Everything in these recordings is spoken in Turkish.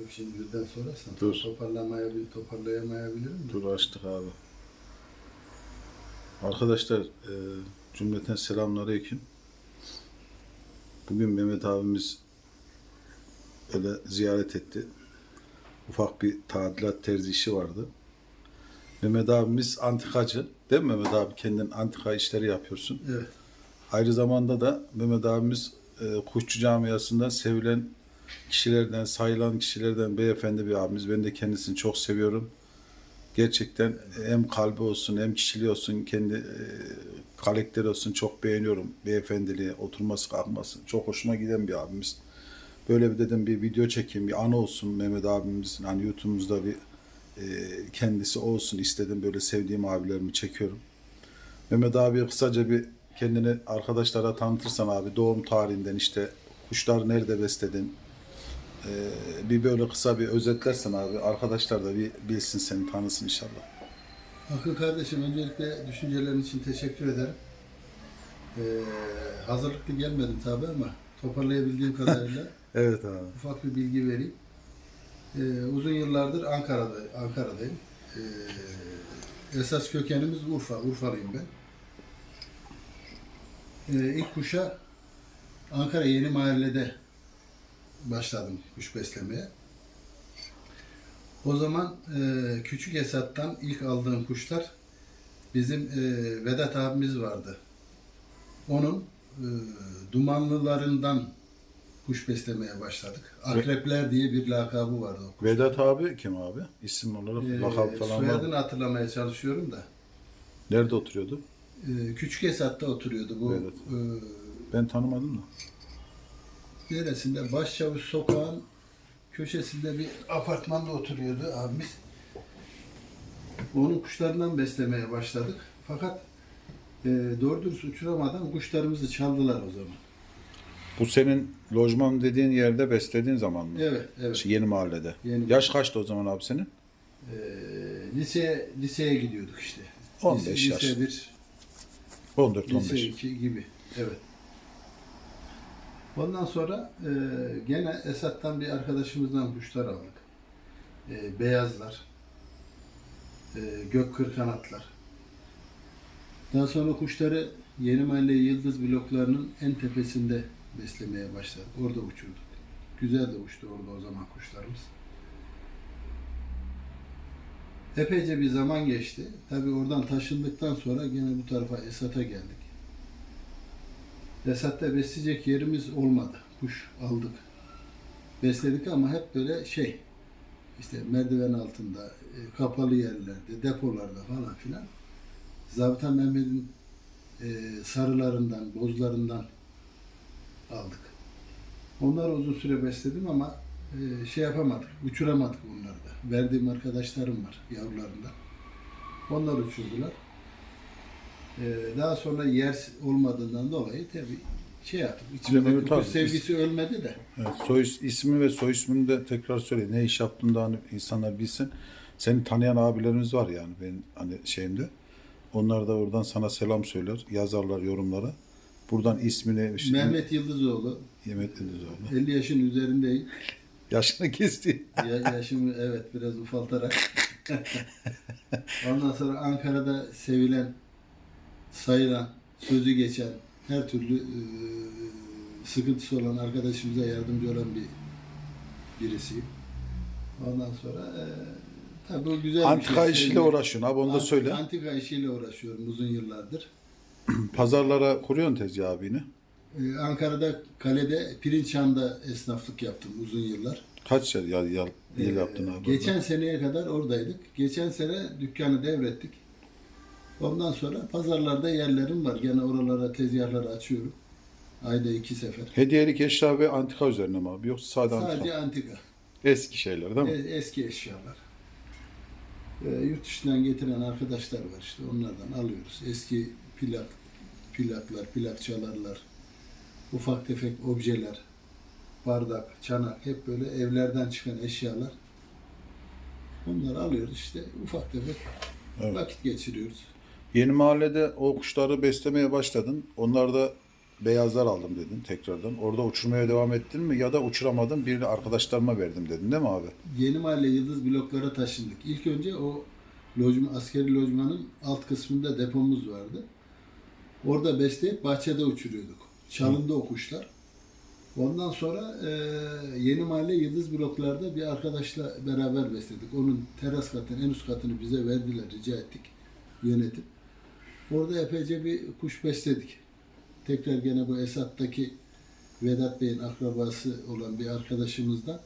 Yok şimdi birden sorarsan Dur. toparlamayabilir, toparlayamayabilirim de. Dur açtık abi. Arkadaşlar e, cümleten selamünaleyküm. Bugün Mehmet abimiz öyle ziyaret etti. Ufak bir tadilat terzi işi vardı. Mehmet abimiz antikacı. Değil mi Mehmet abi? Kendin antika işleri yapıyorsun. Evet. Ayrı zamanda da Mehmet abimiz e, Kuşçu Camiası'nda sevilen kişilerden, sayılan kişilerden beyefendi bir abimiz. Ben de kendisini çok seviyorum. Gerçekten hem kalbi olsun hem kişiliği olsun kendi e, karakteri olsun çok beğeniyorum. Beyefendiliği, oturması kalkması çok hoşuma giden bir abimiz. Böyle bir dedim bir video çekeyim, bir anı olsun Mehmet abimizin hani YouTube'umuzda bir e, kendisi olsun istedim. Böyle sevdiğim abilerimi çekiyorum. Mehmet abi kısaca bir kendini arkadaşlara tanıtırsan abi doğum tarihinden işte kuşlar nerede besledin Ee, bir böyle kısa bir özetlersen abi arkadaşlar da bir bilsin seni tanısın inşallah. Akın kardeşim öncelikle düşüncelerin için teşekkür ederim. Ee, hazırlıklı gelmedim tabi ama toparlayabildiğim kadarıyla Evet abi. ufak bir bilgi vereyim. Ee, uzun yıllardır Ankara'da, Ankara'dayım. Ee, esas kökenimiz Urfa, Urfalıyım ben. Ee, ilk kuşa Ankara Yeni Mahalle'de başladım kuş beslemeye. O zaman e, Küçük Esat'tan ilk aldığım kuşlar bizim e, Vedat abimiz vardı. Onun e, dumanlılarından kuş beslemeye başladık. Akrepler diye bir lakabı vardı. o Vedat abi kim abi? İsim olarak Ee, lakap falan var soyadını mı? hatırlamaya çalışıyorum da. Nerede oturuyordu? Ee, Küçük Esat'ta oturuyordu bu. Evet. e, Ben tanımadım da. Neresinde? Başçavuş sokağın köşesinde bir apartmanda oturuyordu abimiz. Onun kuşlarından beslemeye başladık. Fakat e, doğru dürüst uçuramadan kuşlarımızı çaldılar o zaman. Bu senin lojman dediğin yerde beslediğin zaman mı? Evet, evet. Şey, Yeni mahallede. Yeni Yaş kaçtı o zaman abi senin? E, liseye, liseye gidiyorduk işte. 15 lise, yaş. Lise 1, 14-15. Lise 2 gibi. Evet. Ondan sonra e, gene Esat'tan bir arkadaşımızdan kuşlar aldık. E, beyazlar, e, gök kırkanatlar. Daha sonra kuşları Yeni Mahalle Yıldız bloklarının en tepesinde beslemeye başladık. Orada uçurduk. Güzel de uçtu orada o zaman kuşlarımız. Epeyce bir zaman geçti. Tabii oradan taşındıktan sonra gene bu tarafa Esat'a geldik. Esat'ta besleyecek yerimiz olmadı. Kuş aldık. Besledik ama hep böyle şey, işte merdiven altında, e, kapalı yerlerde, depolarda falan filan. Zabıta Mehmet'in e, sarılarından, bozlarından aldık. Onları uzun süre besledim ama e, şey yapamadık, uçuramadık onları da. Verdiğim arkadaşlarım var yavrularından. Onlar uçurdular. E, daha sonra yer olmadığından dolayı tabii şey yaptık. İçimizdeki tabii. kuş sevgisi ölmedi de. Evet, soy is- ismi ve soy ismini de tekrar söyle. Ne iş yaptığını da hani insanlar bilsin. Seni tanıyan abilerimiz var yani benim hani şeyimde. Onlar da oradan sana selam söyler. Yazarlar yorumlara. Buradan ismini işte, Mehmet Yıldızoğlu, Yemet Denizoğlu. 50 yaşın üzerindeyim. Yaşını kesti. Ya, yaşımı evet biraz ufaltarak. Ondan sonra Ankara'da sevilen, sayılan, sözü geçen, her türlü e, sıkıntısı olan arkadaşımıza yardımcı olan bir birisiyim. Ondan sonra e, tabii o güzel bir Antika şey. işiyle uğraşıyorsun abi onu da söyle. Antika işiyle uğraşıyorum uzun yıllardır. Pazarlara kuruyorsun tezgah abini. Ee, Ankara'da kalede Pirinçhan'da esnaflık yaptım uzun yıllar. Kaç yıl, yıl, yıl, Ee, yaptın abi? Geçen seneye kadar oradaydık. Geçen sene dükkanı devrettik. Ondan sonra pazarlarda yerlerim var. Gene oralara tezgahları açıyorum. Ayda iki sefer. Hediyelik eşya ve antika üzerine mi abi? Yoksa sade antika? Sadece antika. Eski şeyler değil mi? E- eski eşyalar. Ee, yurt dışından getiren arkadaşlar var işte onlardan alıyoruz. Eski plak, plaklar, plakçalarlar, ufak tefek objeler, bardak, çanak hep böyle evlerden çıkan eşyalar. Onları alıyoruz işte ufak tefek Evet. vakit geçiriyoruz. Yeni mahallede o kuşları beslemeye başladın. Onlar da beyazlar aldım dedin tekrardan. Orada uçurmaya devam ettin mi ya da uçuramadın birini arkadaşlarıma verdim dedin değil mi abi? Yeni Mahalle Yıldız bloklara taşındık. İlk önce o lojman, askeri lojmanın alt kısmında depomuz vardı. Orada besleyip bahçede uçuruyorduk. Çalındı o kuşlar. Ondan sonra e, Yeni Mahalle Yıldız bloklarda bir arkadaşla beraber besledik. Onun teras katını, en üst katını bize verdiler, rica ettik yönetim. Orada epeyce bir kuş besledik. Tekrar gene bu Esat'taki Vedat Bey'in akrabası olan bir arkadaşımızdan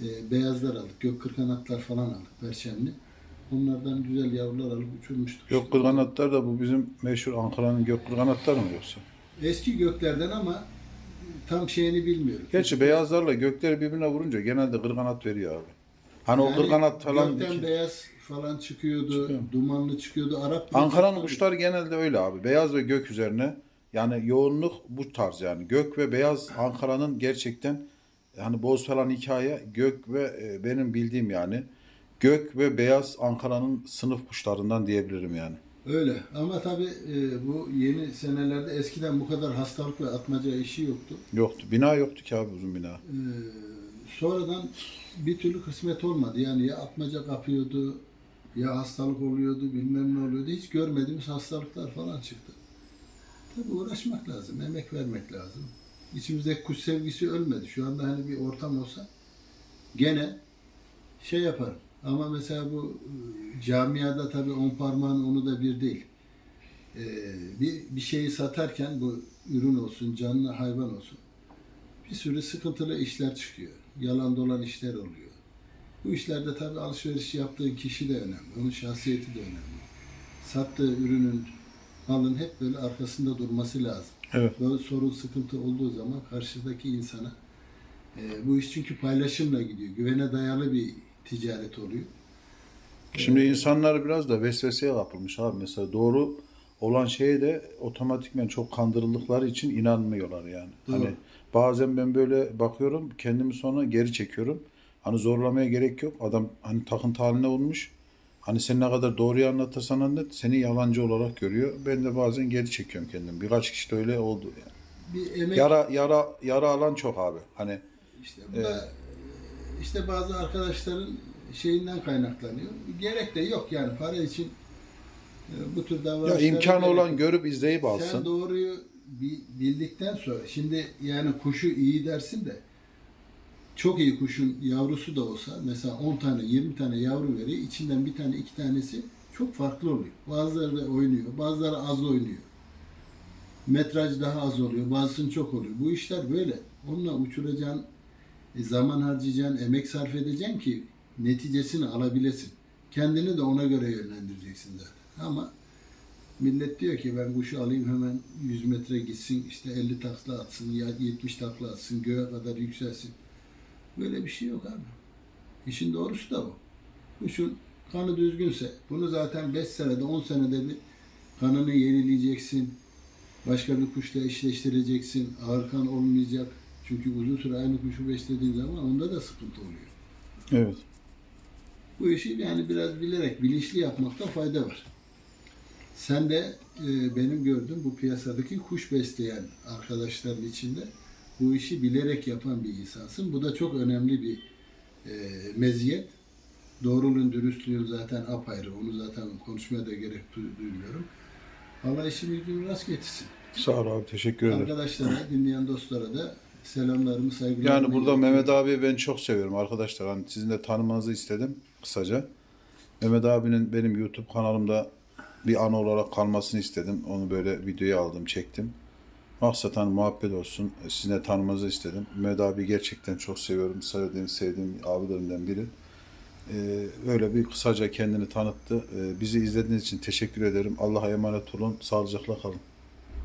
e, beyazlar aldık. Gök kırkanatlar falan aldık perçemli. Onlardan güzel yavrular alıp uçurmuştuk. Gök kırganatlar da bu bizim meşhur Ankara'nın gök kırganatları mı yoksa? Eski göklerden ama tam şeyini bilmiyorum. Gerçi beyazlarla gökleri birbirine vurunca genelde kırganat veriyor abi. Hani o Yani kırganat falan Gökten diki- beyaz falan çıkıyordu, Çıkıyor. dumanlı çıkıyordu. Arap Ankara'nın kuşları genelde öyle abi. Beyaz ve gök üzerine. Yani yoğunluk bu tarz yani. Gök ve beyaz Ankara'nın gerçekten yani boz falan hikaye gök ve e, benim bildiğim yani gök ve beyaz Ankara'nın sınıf kuşlarından diyebilirim yani. Öyle ama tabii e, bu yeni senelerde eskiden bu kadar hastalık ve atmaca işi yoktu. Yoktu. Bina yoktu ki abi uzun bina. Ee, sonradan bir türlü kısmet olmadı. Yani ya atmaca kapıyordu, ya hastalık oluyordu, bilmem ne oluyordu. Hiç görmediğimiz hastalıklar falan çıktı. Tabii uğraşmak lazım, emek vermek lazım. İçimizdeki kuş sevgisi ölmedi. Şu anda hani bir ortam olsa gene şey yaparım. Ama mesela bu e, camiada tabii on parmağın onu da bir değil. Ee, bir, bir şeyi satarken bu ürün olsun, canlı hayvan olsun bir sürü sıkıntılı işler çıkıyor. Yalan dolan işler oluyor. Bu işlerde tabii alışveriş yaptığı kişi de önemli. Onun şahsiyeti de önemli. Sattığı ürünün, malın hep böyle arkasında durması lazım. Evet. Böyle sorun, sıkıntı olduğu zaman karşıdaki insana e, bu iş çünkü paylaşımla gidiyor. Güvene dayalı bir ticaret oluyor. Şimdi insanlar biraz da vesveseye kapılmış abi. Mesela doğru olan şeye de otomatikmen çok kandırıldıkları için inanmıyorlar yani. Doğru. Hani bazen ben böyle bakıyorum kendimi sonra geri çekiyorum. Hani zorlamaya gerek yok. Adam hani takıntı haline olmuş. Hani sen ne kadar doğruyu anlatırsan anlat seni yalancı olarak görüyor. Ben de bazen geri çekiyorum kendimi. Birkaç kişi de öyle oldu yani. Bir emek Yara yara yara alan çok abi. Hani İşte bu da işte bazı arkadaşların şeyinden kaynaklanıyor. Gerek de yok yani para için e, bu tür ya davranışlara imkanı gerek olan görüp izleyip Sen alsın. doğruyu bi- bildikten sonra şimdi yani kuşu iyi dersin de çok iyi kuşun yavrusu da olsa mesela 10 tane 20 tane yavru veriyor. içinden bir tane iki tanesi çok farklı oluyor. Bazıları da oynuyor. Bazıları az oynuyor. Metraj daha az oluyor. Bazısının çok oluyor. Bu işler böyle. Onunla uçuracaksın, e, zaman harcayacaksın, emek sarf edeceksin ki neticesini alabilesin. Kendini de ona göre yönlendireceksin zaten. Ama millet diyor ki ben kuşu alayım hemen 100 metre gitsin, işte 50 takla atsın, ya 70 takla atsın, göğe kadar yükselsin. Böyle bir şey yok abi. İşin doğrusu da bu. Kuşun kanı düzgünse, bunu zaten 5 senede, 10 senede bir kanını yenileyeceksin. Başka bir kuşla eşleştireceksin. Ağır kan olmayacak. Çünkü uzun süre aynı kuşu beslediğin zaman onda da sıkıntı oluyor. Evet. Bu işi yani biraz bilerek, bilinçli yapmakta fayda var. Sen de e, benim gördüğüm bu piyasadaki kuş besleyen arkadaşların içinde bu işi bilerek yapan bir insansın. Bu da çok önemli bir e, meziyet. Doğruluğun, dürüstlüğün zaten apayrı. Onu zaten konuşmaya da gerek du- duymuyorum. Allah işini gücünü rast getirsin. Sağ ol abi teşekkür ederim. Arkadaşlara, dinleyen dostlara da selamlarımı, saygılarımı Yani burada iletiyorum. Mehmet abi ben çok seviyorum arkadaşlar. Hani sizin de tanımanızı istedim kısaca. Mehmet abinin benim YouTube kanalımda bir an olarak kalmasını istedim. Onu böyle videoya aldım, çektim. Hani muhabbet olsun. Sizin de tanımanızı istedim. Mehmet abi gerçekten çok seviyorum. Sevdiğim, sevdiğim abilerimden biri. Ee, öyle bir kısaca kendini tanıttı. Ee, bizi izlediğiniz için teşekkür ederim. Allah'a emanet olun. Sağlıcakla kalın.